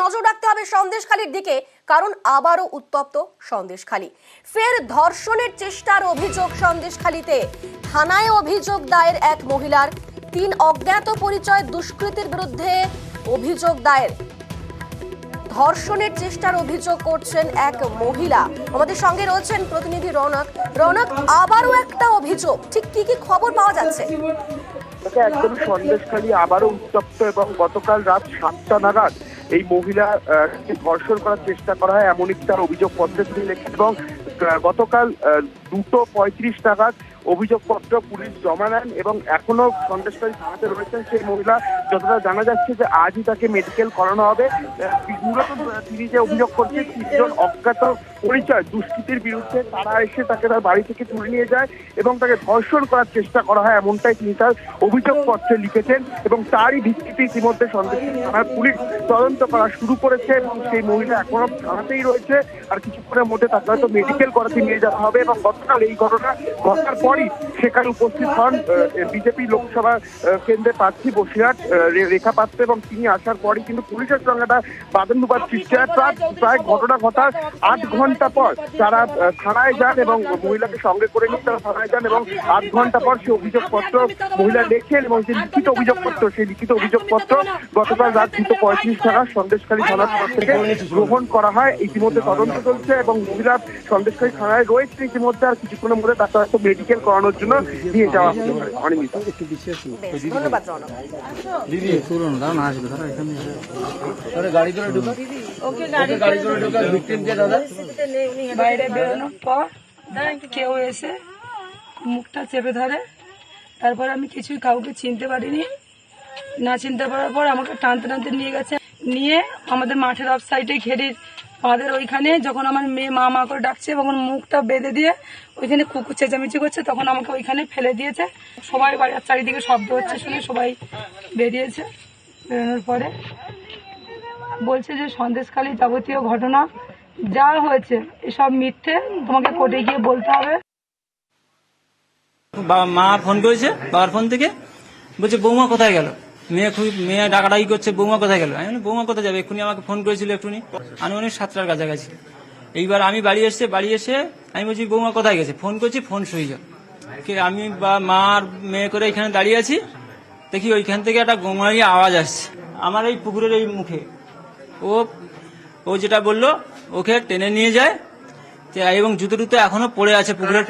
নজর রাখতে হবে সন্দেশখালির দিকে, কারণ আবারও উত্তপ্ত সন্দেশখালি। ফের ধর্ষণের চেষ্টার অভিযোগ সন্দেশখালিতে। থানায় অভিযোগ দায়ের এক মহিলার। তিন অজ্ঞাত পরিচয় দুষ্কৃতীর বিরুদ্ধে অভিযোগ দায়ের। ধর্ষণের চেষ্টার অভিযোগ করছেন এক মহিলা। আমাদের সঙ্গে রয়েছেন প্রতিনিধি রৌনক। রৌনক, আবারও একটা অভিযোগ। ঠিক কি কি খবর পাওয়া যাচ্ছে? একদম সন্দেশখালী আবারও উত্তপ্ত এবং গতকাল রাত সাতটা নাগাদ এই মহিলা ধর্ষণ করার চেষ্টা করা হয়, এমনই তার অভিযোগপত্রে তিনি লেখেন এবং গতকাল দুটো পঁয়ত্রিশ নাগাদ অভিযোগপত্র, পুলিশ জমা নেন এবং এখনও সন্দেশকারী থানাতে রয়েছেন সেই মহিলা। যতটা জানা যাচ্ছে যে আজই তাকে মেডিকেল করানো হবে। মূলত তিনি যে অভিযোগ করছেন, তিনজন অজ্ঞাত পরিচয়, দুষ্কৃতির বিরুদ্ধে তারা এসে তাকে তার বাড়ি থেকে তুলে নিয়ে যায় এবং তাকে ধর্ষণ করার চেষ্টা করা হয় এমনটাই তিনি তার অভিযোগপত্রে লিখেছেন এবং তারই ভিত্তিতে ইতিমধ্যে সন্দেশ থানার পুলিশ তদন্ত করা শুরু করেছে এবং সেই মহিলা এখনও থানাতেই রয়েছে। আর কিছুক্ষণের মধ্যে তাকে হয়তো মেডিকেল করাতে নিয়ে যাওয়া হবে এবং গতকাল এই ঘটনা ঘটার 40. সেখানে উপস্থিত হন বিজেপি লোকসভা কেন্দ্রে প্রার্থী বসিরহাট রেখা পাত্র এবং তিনি আসার পরই কিন্তু পুলিশের সঙ্গে একটা বাদানুবাদ সৃষ্টি হয় প্রায় ঘটনা ঘটার আট ঘণ্টা পর তারা থানায় যান এবং মহিলাকে সঙ্গে করে নিয়ে তারা থানায় যান এবং আট ঘণ্টা পর সে অভিযোগপত্র মহিলা লেখেন এবং যে লিখিত অভিযোগপত্র, সেই লিখিত অভিযোগপত্র গতকাল রাত দুটো পঁয়ত্রিশ টাকা সন্দেশকারী থানার তরফ থেকে গ্রহণ করা হয়। ইতিমধ্যে তদন্ত চলছে এবং মহিলা সন্দেশকারী থানায় রয়েছে ইতিমধ্যে আর কিছুক্ষণের মধ্যে তাকে হয়তো মেডিকেল করানোর জন্য নিয়ে যাওয়া হতে পারে অনিমিতা বেশ ধন্যবাদ দিদি শুনুন দাঁড়ান আসবে দাঁড়া এখানে আরে গাড়ি করে ঢুকা ওকে গাড়ি গাড়ি করে ঢুকা ভিকটিমকে দাদা। বাইরে বেরোনোর পর কেউ এসে মুখটা চেপে ধরে। তারপর আমি কিছুই কাউকে চিনতে পারিনি। না চিনতে পারার পর আমাকে টানতে টানতে নিয়ে গেছে। নিয়ে আমাদের মাঠের অফ সাইডে ঘেরির আমাদের ওইখানে যখন আমার মেয়ে মা মা করে ডাকছে ওর মুখটা বেঁধে দিয়ে ওইখানে কুকুর চেঁচামেচি করছে, তখন আমাকে ওইখানে ফেলে দিয়েছে। সবাই বাড়ির চারিদিকে শব্দ হচ্ছে শুনে সবাই বেরিয়েছে বেরোনোর পরে। বলছে যে, সন্দেশখালী যাবতীয় ঘটনা যা হয়েছে, এসব মিথ্যে তোমাকে কোর্টে গিয়ে বলতে হবে। বাবা, মা ফোন করেছে বাবার ফোন থেকে? বলছে, বৌমা কোথায় গেল? মেয়ে খুব মেয়ে ডাকাডাকি করছে বৌমা কোথায় গেল? আমি বৌমা কোথায় যাবে? এক্ষুনি আমাকে ফোন করেছিল একটুনি আনুমানিক সাতটার কাছাকাছি। এইবার আমি বাড়ি এসে বাড়ি এসে আমি বলছি বৌমা কোথায় গেছে? ফোন করছি ফোন অফ। কে আমি বা মা আর মেয়ে করে এখানে দাঁড়িয়ে আছি। দেখি ওইখান থেকে একটা গোমারি আওয়াজ আসছে। আমার এই পুকুরের এই মুখে। ও ও যেটা বলল ওকে টেনে নিয়ে যায়। এবং জুতো টুতো এখনও পড়ে আছে পুকুরে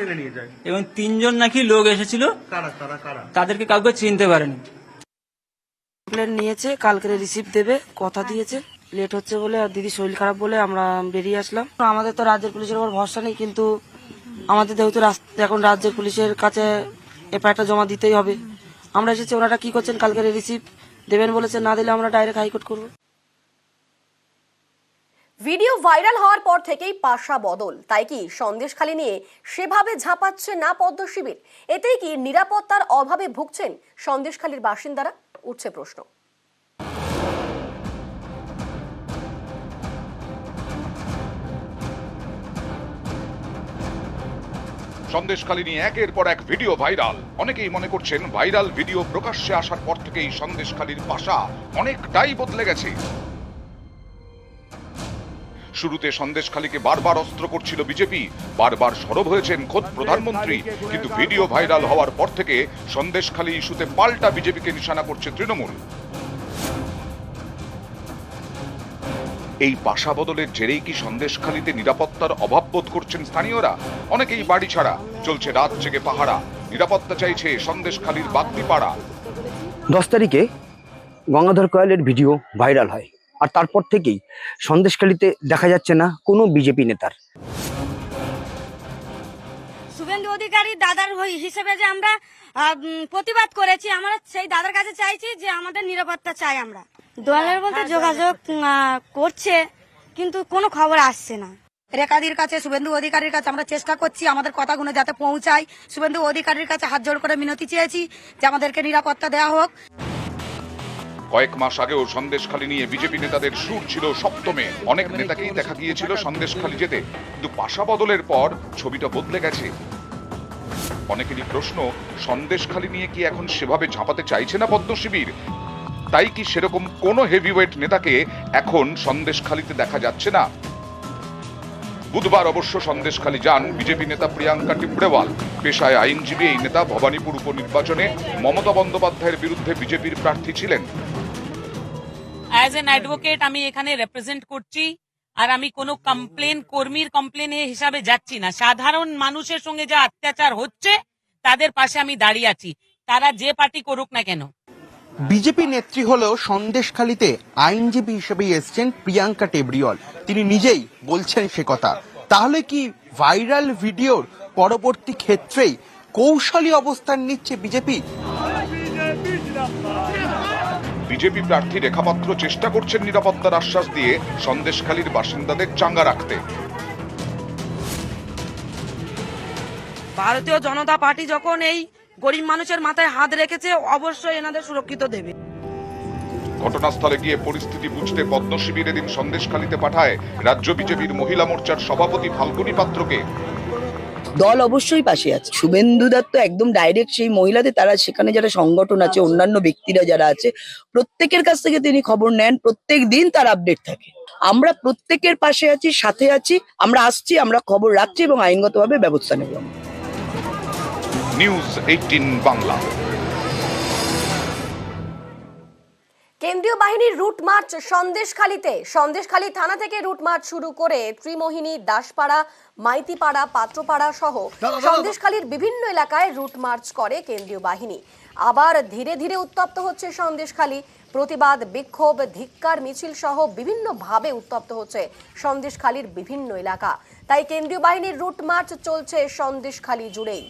এবং তিনজন নাকি লোক এসেছিল। তাদেরকে কাউকে চিনতে পারেনি। কমপ্লেন নিয়েছে কালকে রিসিভ দেবে, কথা দিয়েছে। লেট হচ্ছে বলে, আর দিদি শরীর খারাপ বলে আমরা বেরিয়ে আসলাম। আমাদের তো রাজ্যের পুলিশের উপর ভরসা নেই, কিন্তু আমাদের যেহেতু এখন রাজ্যের পুলিশের কাছে এফআইআরটা জমা দিতেই হবে। আমরা এসেছি, ওনারা কি করছেন কালকে রিসিভ দেবেন বলেছে না দিলে আমরা ডাইরেক্ট হাইকোর্ট করব। ভিডিও ভাইরাল হওয়ার পর থেকেই পাশা বদল। তাই কি সন্দেশখালি নিয়ে সেভাবে ঝাঁপাচ্ছে না পদ্ম শিবির এতেই কি নিরাপত্তার অভাবে ভুগছেন সন্দেশখালীর বাসিন্দারা? উঠছে প্রশ্ন। সন্দেশখালী নিয়ে একের পর এক ভিডিও ভাইরাল। অনেকেই মনে করছেন ভাইরাল ভিডিও প্রকাশ্যে আসার পর থেকেই সন্দেশকালীর ভাষা অনেকটাই বদলে গেছে। শুরুতে সন্দেশখালীকে বারবার অস্ত্র করছিল বিজেপি বারবার সরব হয়েছেন খোদ প্রধানমন্ত্রী কিন্তু ভিডিও ভাইরাল হওয়ার পর থেকে সন্দেশখালী ইস্যুতে পাল্টা বিজেপিকে নিশানা করছে তৃণমূল। এই পাশা বদলের জেরেই কি সন্দেশখালীতে নিরাপত্তার অভাব বোধ করছেন স্থানীয়রা? অনেকেই বাড়ি ছাড়া চলছে রাত জেগে পাহারা। নিরাপত্তা চাইছে সন্দেশখালীর বাগদিপাড়া। দশ তারিখে গঙ্গাধর কয়ালের ভিডিও ভাইরাল হয়। আর তারপর থেকেই সন্দেশখালিতে দেখা যাচ্ছে না কোনো বিজেপি নেতার। শুভেন্দু অধিকারী দাদার হিসেবে যে আমরা প্রতিবাদ করেছি আমরা সেই দাদার কাছে চাইছি যে আমাদের নিরাপত্তা চাই আমরা। দলের মধ্যে যোগাযোগ আহ, করছে কিন্তু কোনো খবর আসছে না। রেখাদির কাছে শুভেন্দু অধিকারীর কাছে আমরা চেষ্টা করছি আমাদের কথাগুলো যাতে পৌঁছায়। শুভেন্দু অধিকারীর কাছে হাত জোড় করে মিনতি চেয়েছি যে আমাদেরকে নিরাপত্তা দেওয়া হোক। কয়েক মাস আগেও সন্দেশখালী নিয়ে বিজেপি নেতাদের সুর ছিল সপ্তমে। অনেক নেতাকেই দেখা গিয়েছিল সন্দেশখালী যেতে। কিন্তু পাশা বদলের পর ছবিটা বদলে গেছে। অনেকেরই প্রশ্ন, সন্দেশখালী নিয়ে কি এখন সেভাবে ঝাঁপাতে চাইছে না পদ্ম শিবির? তাই কি সেরকম কোনো হেভিওয়েট নেতাকে এখন সন্দেশখালিতে দেখা যাচ্ছে না? বুধবার অবশ্য সন্দেশখালী যান বিজেপি নেতা প্রিয়াঙ্কা টিপড়েওয়াল। পেশায় আইনজীবী এই নেতা ভবানীপুর উপনির্বাচনে মমতা বন্দ্যোপাধ্যায়ের বিরুদ্ধে বিজেপির প্রার্থী ছিলেন। অ্যাজ এন অ্যাডভোকেট আমি এখানে রিপ্রেজেন্ট করছি, আর আমি কোনো কমপ্লেন কর্মীর কমপ্লেন হিসাবে যাচ্ছি না। সাধারণ মানুষের সঙ্গে যা অত্যাচার হচ্ছে, তাদের পাশে আমি দাঁড়িয়ে আছি। তারা যে পার্টি করুক না কেন। বিজেপি নেত্রী হলেও সন্দেশখালীতে আইনজীবী হিসেবে এসছেন প্রিয়াঙ্কা টেবরিওয়াল। তিনি নিজেই বলছেন সে কথা। তাহলে কি ভাইরাল ভিডিওর পরবর্তী ক্ষেত্রেই কৌশলী অবস্থান নিচ্ছে বিজেপি? বিজেপি প্রার্থী রেখাপাত্র চেষ্টা করছেন নিরাপত্তার আশ্বাস দিয়ে সন্দেশখালীর বাসিন্দাদের চাঙ্গা রাখতে। ভারতীয় জনতা পার্টি যখন এই গরিব মানুষের মাথায় হাত রেখেছে অবশ্যই এনাদের সুরক্ষিত দেবে। ঘটনাস্থলে গিয়ে পরিস্থিতি বুঝতে পদ্ম শিবির এদিন সন্দেশখালীতে পাঠায় রাজ্য বিজেপির মহিলা মোর্চার সভাপতি ফাল্গুনী পাত্রকে। দল অবশ্যই পাশে আছে। শুভেন্দু দত্ত একদম ডাইরেক্ট সেই মহিলাদের তারা সেখানে যারা সংগঠন আছে অন্যান্য ব্যক্তিরা যারা আছে প্রত্যেকের কাছ থেকে তিনি খবর নেন প্রত্যেক দিন তার আপডেট থাকে। আমরা প্রত্যেকের পাশে আছি সাথে আছি আমরা আসছি আমরা খবর রাখছি এবং আইনগতভাবে ব্যবস্থা নেব। নিউজ এইটিন বাংলা কেন্দ্রীয় বাহিনীর রুট মার্চ সন্দেশখালীতে সন্দেশখালী থানা থেকে রুট মার্চ শুরু করে ত্রিমোহিনী দাসপাড়া মাইতিপাড়া পাত্রপাড়া সহ সন্দেশখালীর বিভিন্ন এলাকায় রুট মার্চ করে কেন্দ্রীয় বাহিনী। আবার ধীরে ধীরে উত্তপ্ত হচ্ছে সন্দেশখালী। প্রতিবাদ বিক্ষোভ ধিক্কার মিছিল সহ বিভিন্নভাবে উত্তপ্ত হচ্ছে সন্দেশখালীর বিভিন্ন এলাকা। তাই কেন্দ্রীয় বাহিনীর রুট মার্চ চলছে সন্দেশখালী জুড়েই।